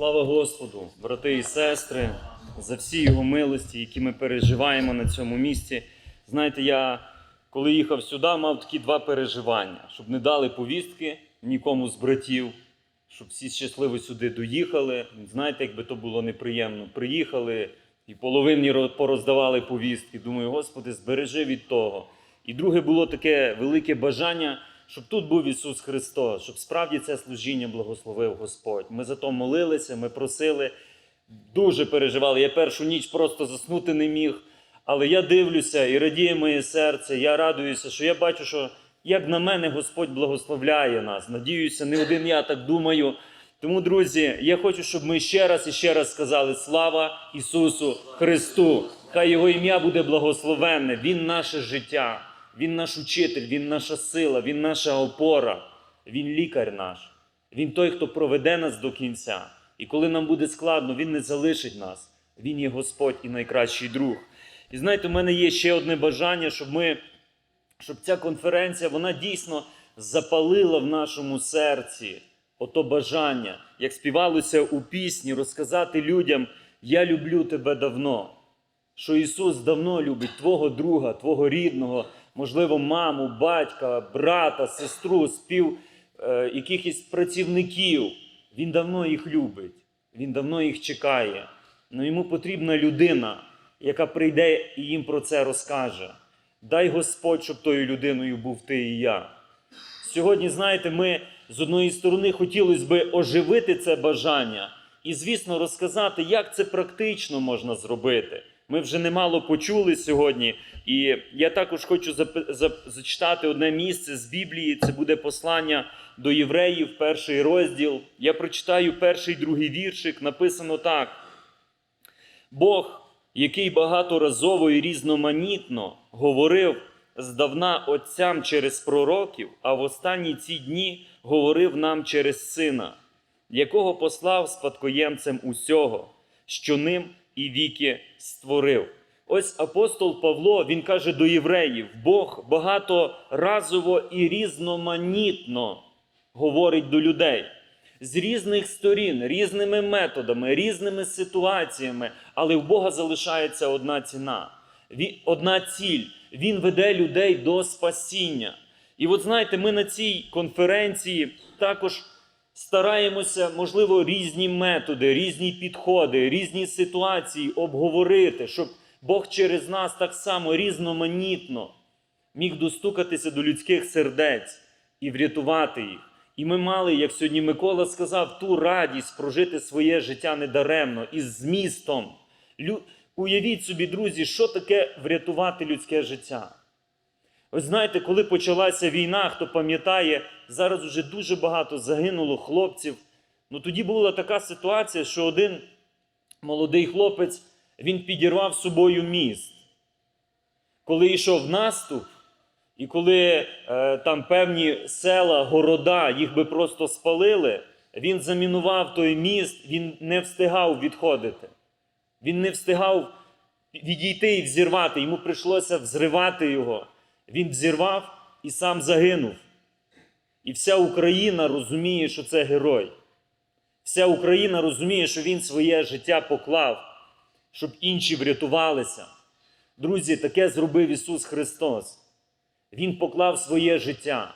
Слава Господу, брати і сестри, за всі його милості, які ми переживаємо на цьому місці. Знаєте, я коли їхав сюди, мав такі два переживання, щоб не дали повістки нікому з братів, щоб всі щасливо сюди доїхали. Знаєте, якби то було неприємно. Приїхали і половині пороздавали повістки. Думаю, Господи, збережи від того. І друге було таке велике бажання, щоб тут був Ісус Христос, щоб справді це служіння благословив Господь. Ми за то молилися, ми просили, дуже переживали. Я першу ніч просто заснути не міг. Але я дивлюся і радіє моє серце. Я радуюся, що я бачу, що як на мене Господь благословляє нас. Надіюся, не один я так думаю. Тому, друзі, я хочу, щоб ми ще раз і ще раз сказали слава Ісусу Христу. Хай Його ім'я буде благословенне. Він наше життя, Він наш учитель, Він наша сила, Він наша опора, Він лікар наш. Він той, хто проведе нас до кінця. І коли нам буде складно, Він не залишить нас. Він є Господь і найкращий друг. І знаєте, у мене є ще одне бажання, щоб ми, щоб ця конференція вона дійсно запалила в нашому серці ото бажання, як співалося у пісні, розказати людям: Я люблю тебе давно. Що Ісус давно любить твого друга, твого рідного, можливо, маму, батька, брата, сестру, спів е, якихось працівників. Він давно їх любить, Він давно їх чекає. Ну йому потрібна людина, яка прийде і їм про це розкаже. Дай Господь, щоб тою людиною був ти і я. Сьогодні, знаєте, ми з одної сторони хотілося би оживити це бажання і, звісно, розказати, як це практично можна зробити. Ми вже немало почули сьогодні, і я також хочу зачитати одне місце з Біблії. Це буде послання до євреїв, перший розділ. Я прочитаю перший другий віршик. Написано так. Бог, який багаторазово і різноманітно говорив здавна отцям через пророків, а в останні ці дні говорив нам через сина, якого послав спадкоємцем усього, що ним і віки створив. Ось апостол Павло він каже до євреїв: Бог багаторазово і різноманітно говорить до людей з різних сторін, різними методами, різними ситуаціями, але в Бога залишається одна ціна, одна ціль. Він веде людей до спасіння. І от знаєте, ми на цій конференції також стараємося, можливо, різні методи, різні підходи, різні ситуації обговорити, щоб Бог через нас так само різноманітно міг достукатися до людських сердець і врятувати їх. І ми мали, як сьогодні Микола сказав, ту радість прожити своє життя недаремно із змістом. Лю... Уявіть собі, друзі, що таке врятувати людське життя. Ви знаєте, коли почалася війна, хто пам'ятає, зараз вже дуже багато загинуло хлопців. Ну тоді була така ситуація, що один молодий хлопець він підірвав собою міст. Коли йшов наступ, і коли е, там певні села, города, їх би просто спалили, він замінував той міст, він не встигав відходити. Він не встигав відійти і взірвати. Йому прийшлося взривати його. Він взірвав і сам загинув. І вся Україна розуміє, що це герой. Вся Україна розуміє, що він своє життя поклав, щоб інші врятувалися. Друзі, таке зробив Ісус Христос. Він поклав своє життя,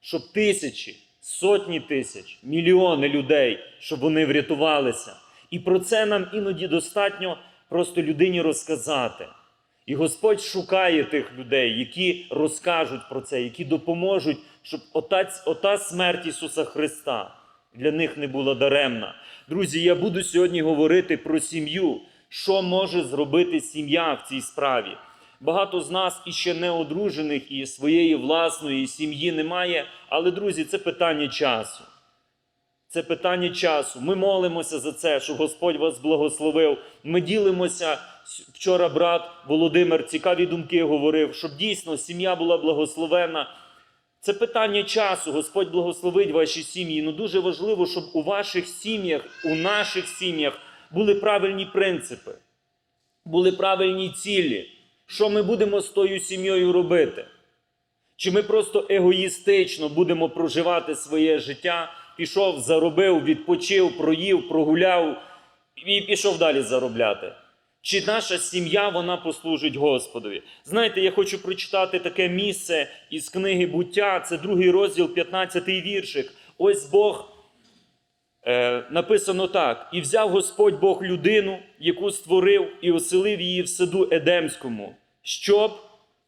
щоб тисячі, сотні тисяч, мільйони людей, щоб вони врятувалися. І про це нам іноді достатньо просто людині розказати. І Господь шукає тих людей, які розкажуть про це, які допоможуть, щоб ота, ота смерть Ісуса Христа для них не була даремна. Друзі, я буду сьогодні говорити про сім'ю, що може зробити сім'я в цій справі. Багато з нас іще не одружених і своєї власної сім'ї немає, але, друзі, це питання часу. Це питання часу. Ми молимося за це, щоб Господь вас благословив. Ми ділимося. Вчора брат Володимир цікаві думки говорив, щоб дійсно сім'я була благословена. Це питання часу. Господь благословить ваші сім'ї. Ну дуже важливо, щоб у ваших сім'ях, у наших сім'ях були правильні принципи, були правильні цілі. Що ми будемо з тою сім'єю робити? Чи ми просто егоїстично будемо проживати своє життя, пішов, заробив, відпочив, проїв, прогуляв і пішов далі заробляти. Чи наша сім'я вона послужить Господові? Знаєте, я хочу прочитати таке місце із книги буття, це другий розділ, 15-й віршик. Ось Бог е, написано так: і взяв Господь Бог людину, яку створив, і оселив її в саду Едемському, щоб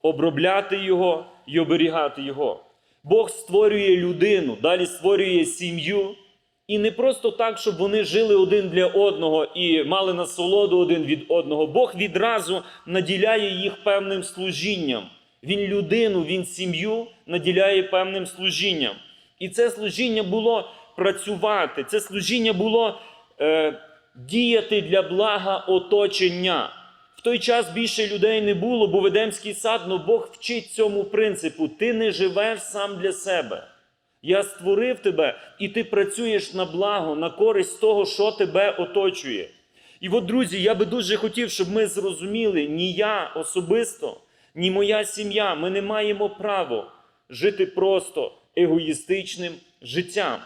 обробляти його і оберігати його. Бог створює людину, далі створює сім'ю. І не просто так, щоб вони жили один для одного і мали насолоду один від одного. Бог відразу наділяє їх певним служінням. Він людину, він сім'ю наділяє певним служінням. І це служіння було працювати, це служіння було е, діяти для блага оточення. В той час більше людей не було, бо в Едемський сад, но Бог вчить цьому принципу: ти не живеш сам для себе. Я створив тебе, і ти працюєш на благо, на користь того, що тебе оточує. І от, друзі, я би дуже хотів, щоб ми зрозуміли, ні я особисто, ні моя сім'я, ми не маємо права жити просто егоїстичним життям.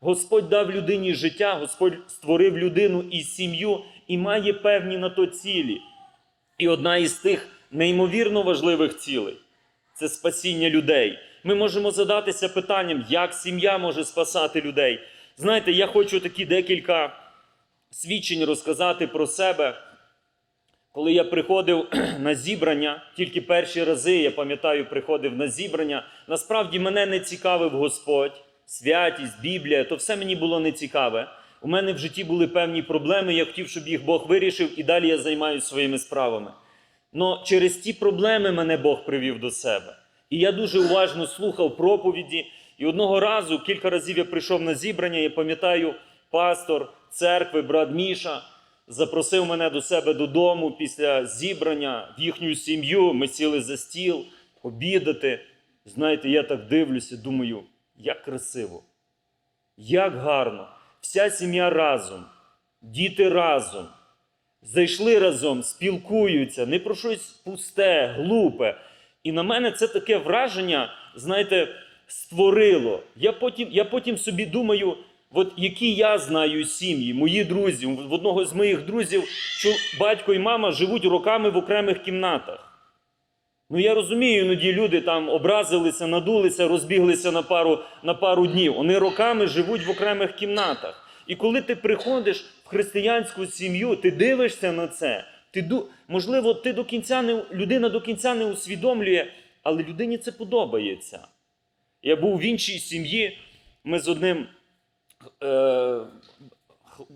Господь дав людині життя, Господь створив людину і сім'ю і має певні на то цілі. І одна із тих неймовірно важливих цілей це спасіння людей. Ми можемо задатися питанням, як сім'я може спасати людей. Знаєте, я хочу такі декілька свідчень розказати про себе. Коли я приходив на зібрання, тільки перші рази, я пам'ятаю, приходив на зібрання, насправді мене не цікавив Господь, святість, Біблія, то все мені було не цікаве. У мене в житті були певні проблеми, я хотів, щоб їх Бог вирішив, і далі я займаюся своїми справами. Но через ті проблеми мене Бог привів до себе. І я дуже уважно слухав проповіді. І одного разу, кілька разів я прийшов на зібрання, я пам'ятаю, пастор церкви, брат Міша, запросив мене до себе додому після зібрання в їхню сім'ю. Ми сіли за стіл обідати. Знаєте, я так дивлюся, думаю, як красиво, як гарно. Вся сім'я разом, діти разом, зайшли разом, спілкуються, не про щось пусте, глупе. І на мене це таке враження, знаєте, створило. Я потім, я потім собі думаю, от які я знаю сім'ї, мої друзі. В одного з моїх друзів що батько і мама живуть роками в окремих кімнатах. Ну я розумію, іноді люди там образилися, надулися, розбіглися на пару, на пару днів. Вони роками живуть в окремих кімнатах. І коли ти приходиш в християнську сім'ю, ти дивишся на це. Ти. Можливо, ти до кінця не людина до кінця не усвідомлює, але людині це подобається. Я був в іншій сім'ї, ми з одним е...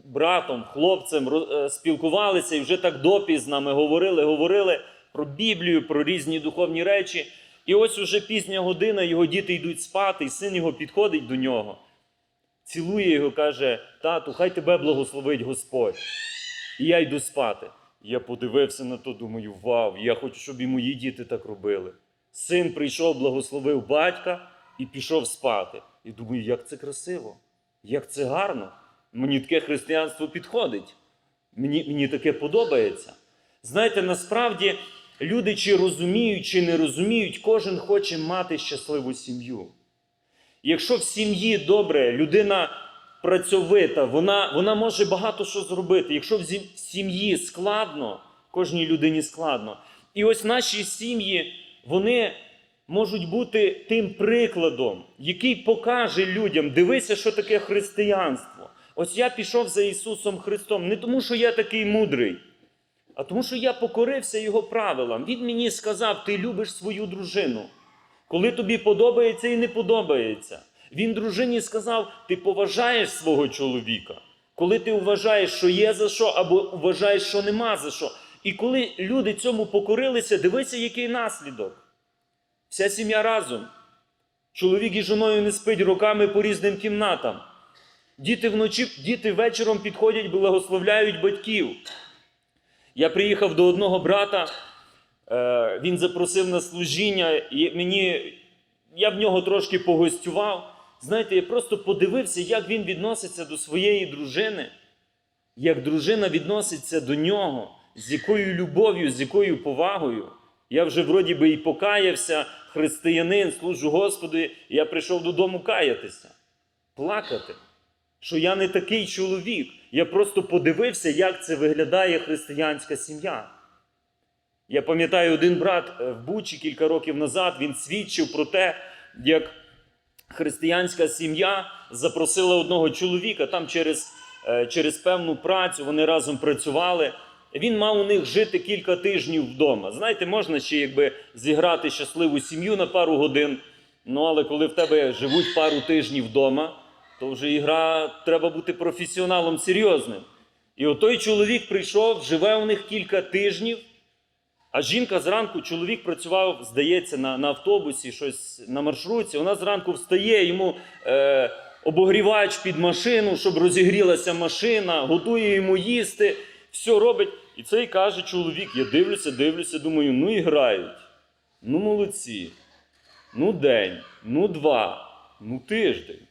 братом, хлопцем е, спілкувалися і вже так допі з нами говорили, говорили про Біблію, про різні духовні речі. І ось уже пізня година, його діти йдуть спати, і син його підходить до нього, цілує його, каже: Тату, хай тебе благословить Господь. І я йду спати. Я подивився на то, думаю, вау, я хочу, щоб і мої діти так робили. Син прийшов, благословив батька і пішов спати. І думаю, як це красиво, як це гарно. Мені таке християнство підходить. Мені, мені таке подобається. Знаєте, насправді люди чи розуміють, чи не розуміють, кожен хоче мати щасливу сім'ю. Якщо в сім'ї добре, людина працьовита, вона, вона може багато що зробити. Якщо в сім'ї складно, кожній людині складно. І ось наші сім'ї, вони можуть бути тим прикладом, який покаже людям, дивися, що таке християнство. Ось я пішов за Ісусом Христом не тому, що я такий мудрий, а тому, що я покорився Його правилам. Він мені сказав: ти любиш свою дружину. Коли тобі подобається і не подобається. Він дружині сказав: ти поважаєш свого чоловіка. Коли ти вважаєш, що є за що, або вважаєш, що нема за що. І коли люди цьому покорилися, дивися, який наслідок. Вся сім'я разом. Чоловік із жоною не спить роками по різним кімнатам. Діти вночі, діти вечором підходять, благословляють батьків. Я приїхав до одного брата, е, він запросив на служіння, і мені, я в нього трошки погостював. Знаєте, я просто подивився, як він відноситься до своєї дружини, як дружина відноситься до нього, з якою любов'ю, з якою повагою. Я вже вроді би і покаявся, християнин, служу Господу, і я прийшов додому каятися, плакати. що я не такий чоловік. Я просто подивився, як це виглядає християнська сім'я. Я пам'ятаю, один брат е, в Бучі кілька років назад він свідчив про те, як християнська сім'я запросила одного чоловіка там через, е, через певну працю, вони разом працювали. Він мав у них жити кілька тижнів вдома. Знаєте, можна ще якби зіграти щасливу сім'ю на пару годин. Ну, але коли в тебе живуть пару тижнів вдома, то вже ігра треба бути професіоналом серйозним. І отой чоловік прийшов, живе у них кілька тижнів. А жінка зранку, чоловік працював, здається, на, на автобусі, щось на маршрутці. Вона зранку встає, йому е, обогрівач під машину, щоб розігрілася машина, готує йому їсти, все робить. І цей каже чоловік: я дивлюся, дивлюся, думаю, ну і грають. Ну молодці. Ну день, ну два, ну тиждень,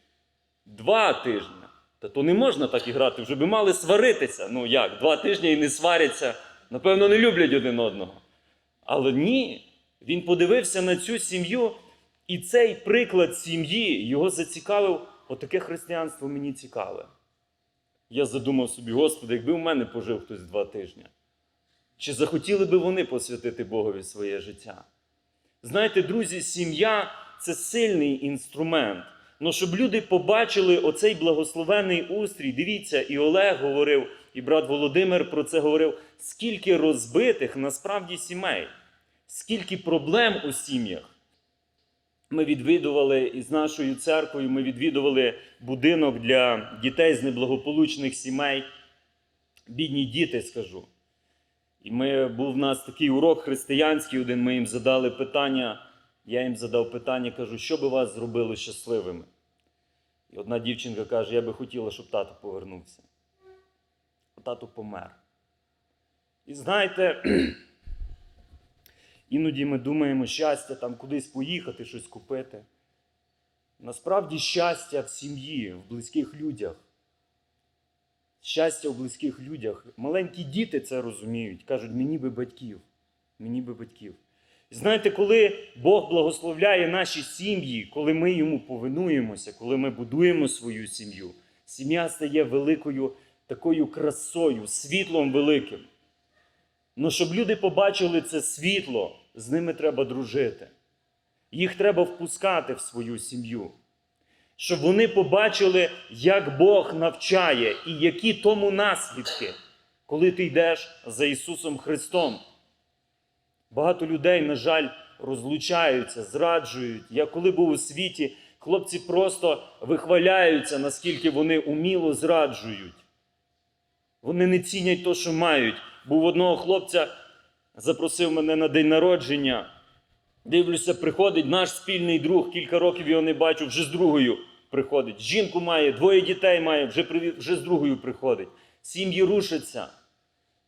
два тижні. Та то не можна так і грати, вже би мали сваритися. Ну як, два тижні і не сваряться. Напевно, не люблять один одного. Але ні, він подивився на цю сім'ю, і цей приклад сім'ї його зацікавив. Отаке християнство мені цікаве. Я задумав собі, Господи, якби у мене пожив хтось два тижні, чи захотіли би вони посвятити Богові своє життя? Знаєте, друзі, сім'я це сильний інструмент. Ну, щоб люди побачили оцей благословений устрій, дивіться, і Олег говорив, і брат Володимир про це говорив, скільки розбитих насправді сімей, скільки проблем у сім'ях. Ми відвідували із нашою церквою, ми відвідували будинок для дітей з неблагополучних сімей. Бідні діти, скажу. І ми, був в нас такий урок християнський, один ми їм задали питання. Я їм задав питання, кажу, що би вас зробило щасливими? І одна дівчинка каже: я би хотіла, щоб тато повернувся. А тато помер. І знаєте, іноді ми думаємо, щастя там кудись поїхати, щось купити. Насправді щастя в сім'ї, в близьких людях. Щастя в близьких людях. Маленькі діти це розуміють, кажуть, мені би батьків, мені би батьків. Знаєте, коли Бог благословляє наші сім'ї, коли ми йому повинуємося, коли ми будуємо свою сім'ю, сім'я стає великою такою красою, світлом великим. Ну, щоб люди побачили це світло, з ними треба дружити. Їх треба впускати в свою сім'ю. Щоб вони побачили, як Бог навчає і які тому наслідки, коли ти йдеш за Ісусом Христом. Багато людей, на жаль, розлучаються, зраджують. Я коли був у світі, хлопці просто вихваляються, наскільки вони уміло зраджують. Вони не цінять то, що мають. Був одного хлопця, запросив мене на день народження. Дивлюся, приходить наш спільний друг, кілька років його не бачу, вже з другою приходить. Жінку має, двоє дітей має, вже, вже з другою приходить. Сім'ї рушаться.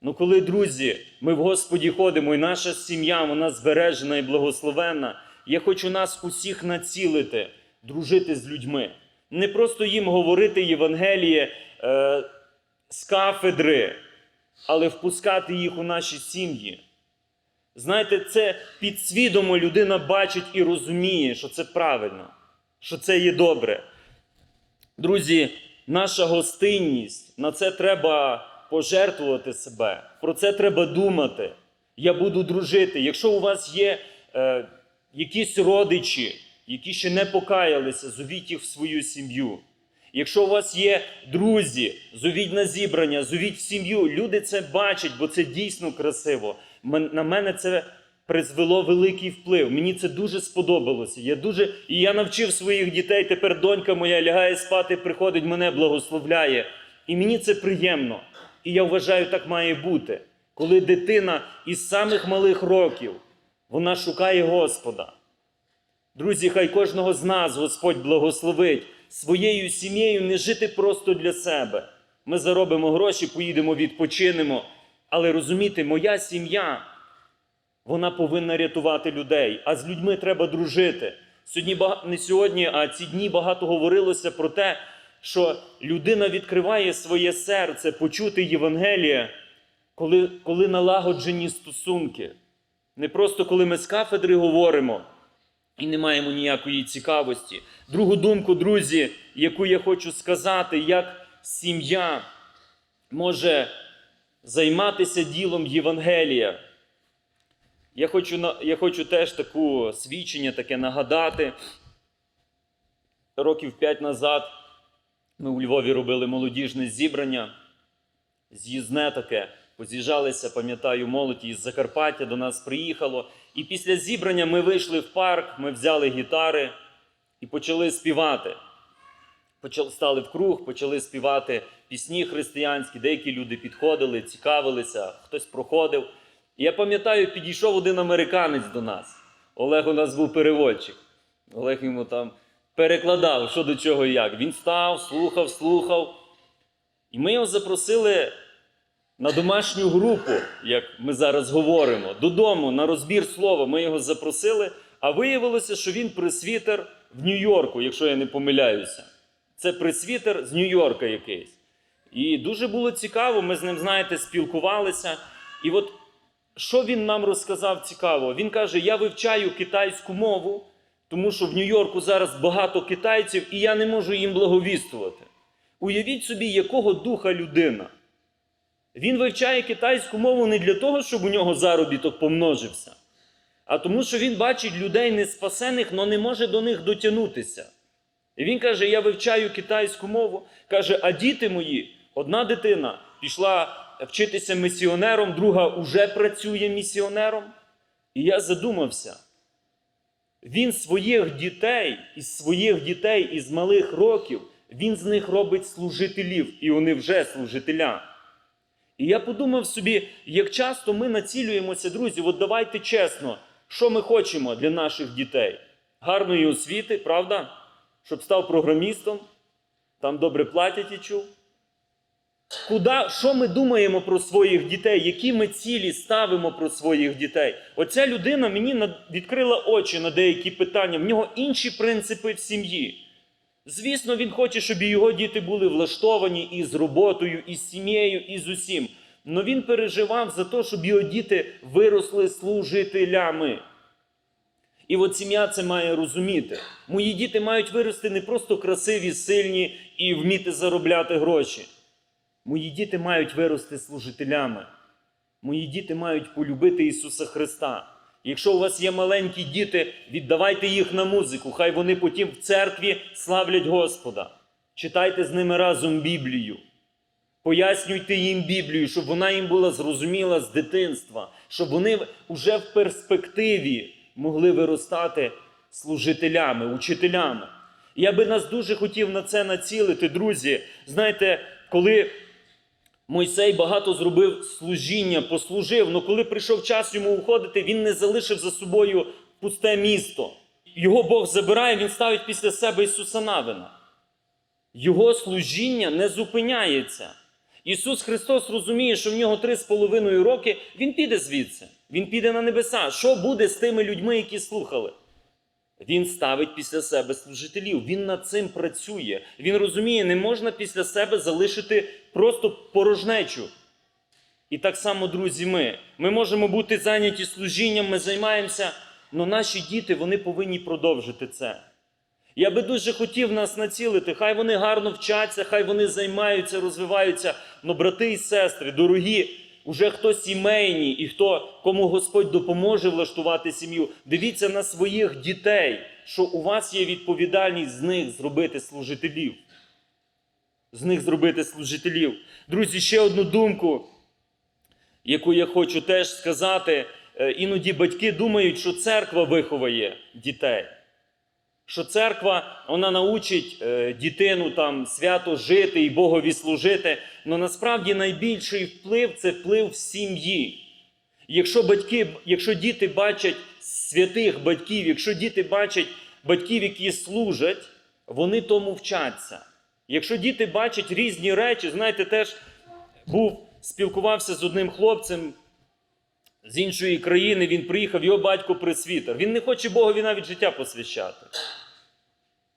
Ну, коли, друзі, ми в Господі ходимо, і наша сім'я, вона збережена і благословенна, я хочу нас усіх націлити, дружити з людьми. Не просто їм говорити Євангеліє е, з кафедри, але впускати їх у наші сім'ї. Знаєте, це підсвідомо людина бачить і розуміє, що це правильно, що це є добре. Друзі, наша гостинність, на це треба пожертвувати себе. Про це треба думати. Я буду дружити. Якщо у вас є е, якісь родичі, які ще не покаялися, зовіть їх в свою сім'ю. Якщо у вас є друзі, зовіть на зібрання, зовіть в сім'ю. Люди це бачать, бо це дійсно красиво. На мене це призвело великий вплив. Мені це дуже сподобалося. Я дуже... І я навчив своїх дітей. Тепер донька моя лягає спати, приходить, мене благословляє. І мені це приємно. І я вважаю, так має бути. Коли дитина із самих малих років вона шукає Господа. Друзі, хай кожного з нас Господь благословить своєю сім'єю не жити просто для себе. Ми заробимо гроші, поїдемо, відпочинемо. Але розумієте, моя сім'я, вона повинна рятувати людей, а з людьми треба дружити. Сьогодні не сьогодні, а ці дні багато говорилося про те, що людина відкриває своє серце почути Євангелія, коли, коли налагоджені стосунки. Не просто коли ми з кафедри говоримо і не маємо ніякої цікавості. Другу думку, друзі, яку я хочу сказати, як сім'я може займатися ділом Євангелія. Я хочу, я хочу теж таку свідчення, таке нагадати. Років п'ять назад ми у Львові робили молодіжне зібрання, з'їзне таке. Поз'їжджалися, пам'ятаю, молодь із Закарпаття до нас приїхало. І після зібрання ми вийшли в парк, ми взяли гітари і почали співати. Почали, стали в круг, почали співати пісні християнські, деякі люди підходили, цікавилися, хтось проходив. І я пам'ятаю, підійшов один американець до нас. Олег у нас був переводчик. Олег йому там перекладав, що до чого і як. Він став, слухав, слухав. І ми його запросили на домашню групу, як ми зараз говоримо, додому на розбір слова. Ми його запросили, а виявилося, що він пресвітер в Нью-Йорку, якщо я не помиляюся. Це пресвітер з Нью-Йорка якийсь. І дуже було цікаво, ми з ним, знаєте, спілкувалися. І от що він нам розказав цікаво? Він каже: я вивчаю китайську мову, тому що в Нью-Йорку зараз багато китайців, і я не можу їм благовістувати. Уявіть собі, якого духа людина. Він вивчає китайську мову не для того, щоб у нього заробіток помножився, а тому, що він бачить людей неспасених, але не може до них дотягнутися. І він каже: Я вивчаю китайську мову. Каже, а діти мої, одна дитина пішла вчитися місіонером, друга уже працює місіонером. І я задумався. Він своїх дітей, із своїх дітей із малих років, він з них робить служителів, і вони вже служителя. І я подумав собі, як часто ми націлюємося, друзі, от давайте чесно, що ми хочемо для наших дітей? Гарної освіти, правда? Щоб став програмістом, там добре платять і чув. Куда, що ми думаємо про своїх дітей? Які ми цілі ставимо про своїх дітей? Оця людина мені відкрила очі на деякі питання. В нього інші принципи в сім'ї. Звісно, він хоче, щоб його діти були влаштовані і з роботою, і з сім'єю, і з усім. Але він переживав за те, щоб його діти виросли служителями. І от сім'я це має розуміти. Мої діти мають вирости не просто красиві, сильні і вміти заробляти гроші. Мої діти мають вирости служителями. Мої діти мають полюбити Ісуса Христа. Якщо у вас є маленькі діти, віддавайте їх на музику, хай вони потім в церкві славлять Господа. Читайте з ними разом Біблію. Пояснюйте їм Біблію, щоб вона їм була зрозуміла з дитинства, щоб вони вже в перспективі могли виростати служителями, учителями. Я би нас дуже хотів на це націлити, друзі. Знаєте, коли Мойсей багато зробив служіння, послужив, але коли прийшов час йому уходити, він не залишив за собою пусте місто. Його Бог забирає, він ставить після себе Ісуса Навина. Його служіння не зупиняється. Ісус Христос розуміє, що в нього три з половиною роки Він піде звідси, Він піде на небеса. Що буде з тими людьми, які слухали? Він ставить після себе служителів, він над цим працює. Він розуміє, не можна після себе залишити просто порожнечу. І так само, друзі, ми. Ми можемо бути зайняті служінням, ми займаємося, але наші діти вони повинні продовжити це. Я би дуже хотів нас націлити, хай вони гарно вчаться, хай вони займаються, розвиваються. Но, брати і сестри, дорогі, уже хто сімейні і хто кому Господь допоможе влаштувати сім'ю, дивіться на своїх дітей, що у вас є відповідальність з них зробити служителів. З них зробити служителів. Друзі, ще одну думку, яку я хочу теж сказати. Е, Іноді батьки думають, що церква виховає дітей що церква вона научить е, дитину там свято жити і Богові служити. Але насправді найбільший вплив це вплив в сім'ї. Якщо батьки, якщо діти бачать святих батьків, якщо діти бачать батьків, які служать, вони тому вчаться. Якщо діти бачать різні речі, знаєте, теж був спілкувався з одним хлопцем з іншої країни, він приїхав, його батько пресвітер. Він не хоче Богові навіть життя посвящати.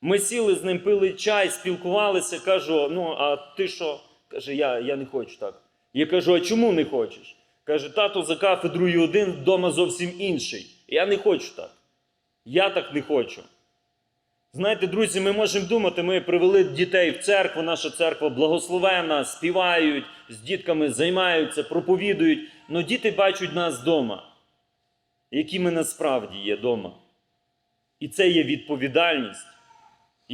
Ми сіли з ним, пили чай, спілкувалися. Кажу: ну, а ти що? Каже, я, я не хочу так. Я кажу, а чому не хочеш? Каже, тато за кафедрою один, вдома зовсім інший. Я не хочу так. Я так не хочу. Знаєте, друзі, ми можемо думати, ми привели дітей в церкву, наша церква благословена, співають, з дітками займаються, проповідують. але діти бачать нас вдома, які ми насправді є вдома. І це є відповідальність.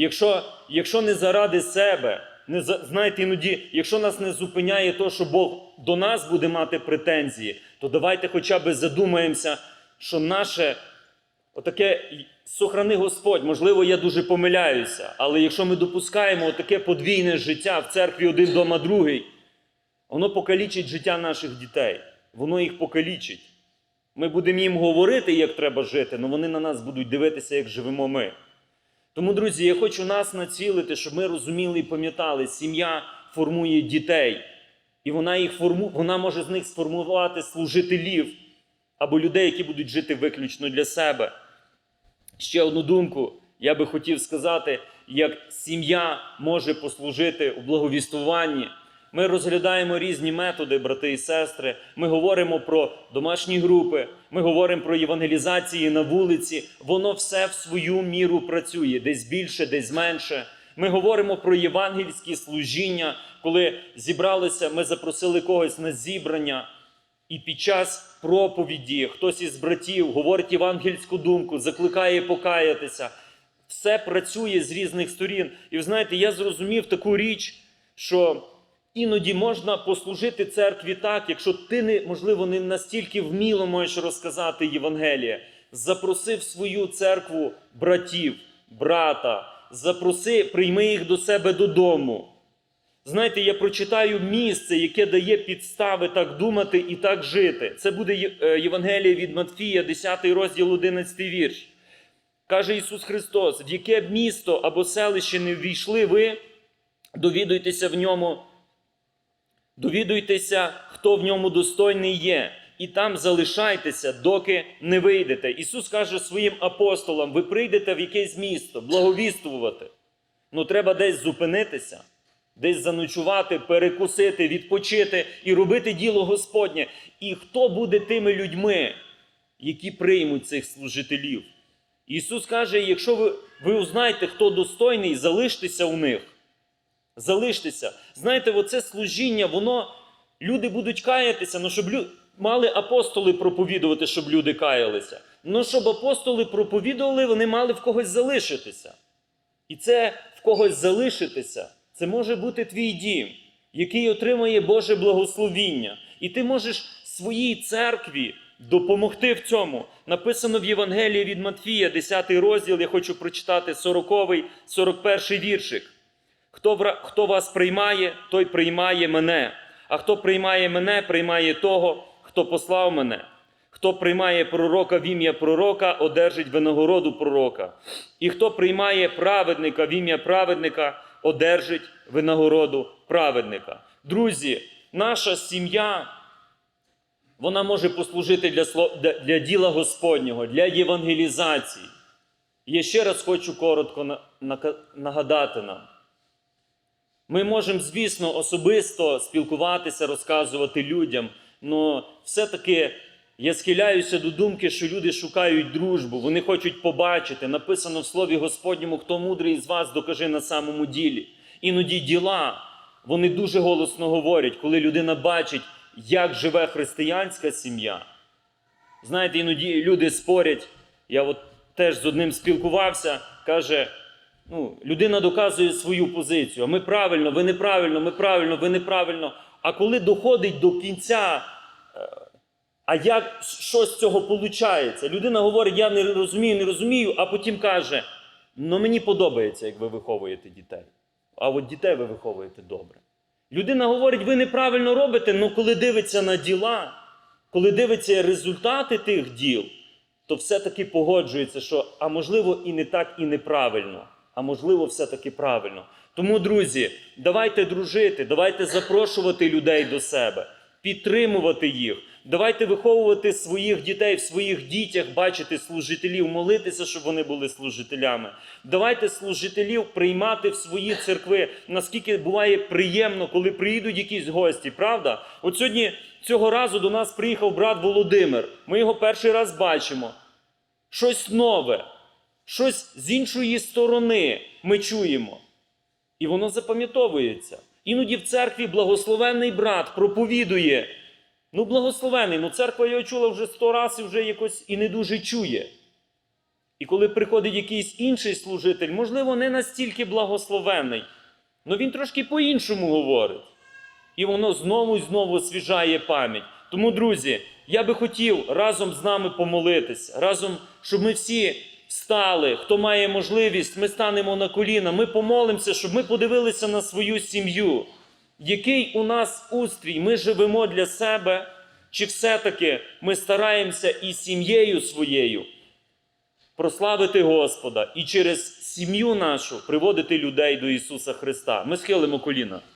Якщо, якщо не заради себе, не за, знаєте, іноді, якщо нас не зупиняє то, що Бог до нас буде мати претензії, то давайте хоча б задумаємося, що наше отаке сохрани Господь, можливо, я дуже помиляюся, але якщо ми допускаємо таке подвійне життя в церкві один дома другий, воно покалічить життя наших дітей, воно їх покалічить. Ми будемо їм говорити, як треба жити, але вони на нас будуть дивитися, як живемо ми. Тому, друзі, я хочу нас націлити, щоб ми розуміли і пам'ятали, сім'я формує дітей, і вона їх форму... вона може з них сформувати служителів або людей, які будуть жити виключно для себе. Ще одну думку я би хотів сказати, як сім'я може послужити у благовістуванні. Ми розглядаємо різні методи, брати і сестри. Ми говоримо про домашні групи, ми говоримо про євангелізації на вулиці. Воно все в свою міру працює, десь більше, десь менше. Ми говоримо про євангельські служіння, коли зібралися, ми запросили когось на зібрання. І під час проповіді хтось із братів говорить євангельську думку, закликає покаятися. Все працює з різних сторін. І ви знаєте, я зрозумів таку річ, що іноді можна послужити церкві так, якщо ти не, можливо, не настільки вміло можеш розказати Євангеліє. Запроси в свою церкву братів, брата, запроси, прийми їх до себе додому. Знаєте, я прочитаю місце, яке дає підстави так думати і так жити. Це буде е, Євангеліє від Матфія, 10 розділ, 11 вірш. Каже Ісус Христос: в яке б місто або селище не ввійшли ви, довідуйтеся в ньому, довідуйтеся, хто в ньому достойний є, і там залишайтеся, доки не вийдете. Ісус каже своїм апостолам: ви прийдете в якесь місто, благовістувати. Ну, треба десь зупинитися, десь заночувати, перекусити, відпочити і робити діло Господнє. І хто буде тими людьми, які приймуть цих служителів? Ісус каже: якщо ви, ви узнаєте, хто достойний, залиштеся у них. Залиштеся. Знаєте, оце служіння, воно люди будуть каятися, ну щоб лю... мали апостоли проповідувати, щоб люди каялися. Ну, щоб апостоли проповідували, вони мали в когось залишитися. І це в когось залишитися, це може бути твій дім, який отримує Боже благословіння. І ти можеш своїй церкві допомогти в цьому. Написано в Євангелії від Матфія, 10 розділ, я хочу прочитати 40, 41 віршик. Хто, хто вас приймає, той приймає мене. А хто приймає мене, приймає того, хто послав мене. Хто приймає пророка в ім'я пророка, одержить винагороду пророка. І хто приймає праведника в ім'я праведника, одержить винагороду праведника. Друзі, наша сім'я, вона може послужити для, для, діла Господнього, для євангелізації. Я ще раз хочу коротко на- нагадати нам. Ми можемо, звісно, особисто спілкуватися, розказувати людям, але все-таки я схиляюся до думки, що люди шукають дружбу, вони хочуть побачити. Написано в Слові Господньому, хто мудрий з вас, докажи на самому ділі. Іноді діла, вони дуже голосно говорять, коли людина бачить, як живе християнська сім'я. Знаєте, іноді люди спорять. Я от теж з одним спілкувався, каже: ну, людина доказує свою позицію. Ми правильно, ви неправильно, ми правильно, ви неправильно. А коли доходить до кінця, е, а як що з цього виходить? Людина говорить, я не розумію, не розумію, а потім каже: ну мені подобається, як ви виховуєте дітей. А от дітей ви виховуєте добре. Людина говорить, ви неправильно робите, але коли дивиться на діла, коли дивиться результати тих діл, то все-таки погоджується, що а можливо і не так, і неправильно, а можливо, все-таки правильно. Тому, друзі, давайте дружити, давайте запрошувати людей до себе, підтримувати їх. Давайте виховувати своїх дітей в своїх дітях, бачити служителів, молитися, щоб вони були служителями. Давайте служителів приймати в свої церкви. Наскільки буває приємно, коли приїдуть якісь гості, правда? От сьогодні цього разу до нас приїхав брат Володимир. Ми його перший раз бачимо. Щось нове. Щось з іншої сторони ми чуємо. І воно запам'ятовується. Іноді в церкві благословенний брат проповідує. Ну, благословений, ну церква його чула вже сто разів вже якось і не дуже чує. І коли приходить якийсь інший служитель, можливо, не настільки благословений, але він трошки по-іншому говорить. І воно знову і знову освіжає пам'ять. Тому, друзі, я би хотів разом з нами помолитися, разом, щоб ми всі встали. Хто має можливість, ми станемо на коліна, ми помолимося, щоб ми подивилися на свою сім'ю. Який у нас устрій? Ми живемо для себе, чи все-таки ми стараємося і сім'єю своєю прославити Господа і через сім'ю нашу приводити людей до Ісуса Христа. Ми схилимо коліна.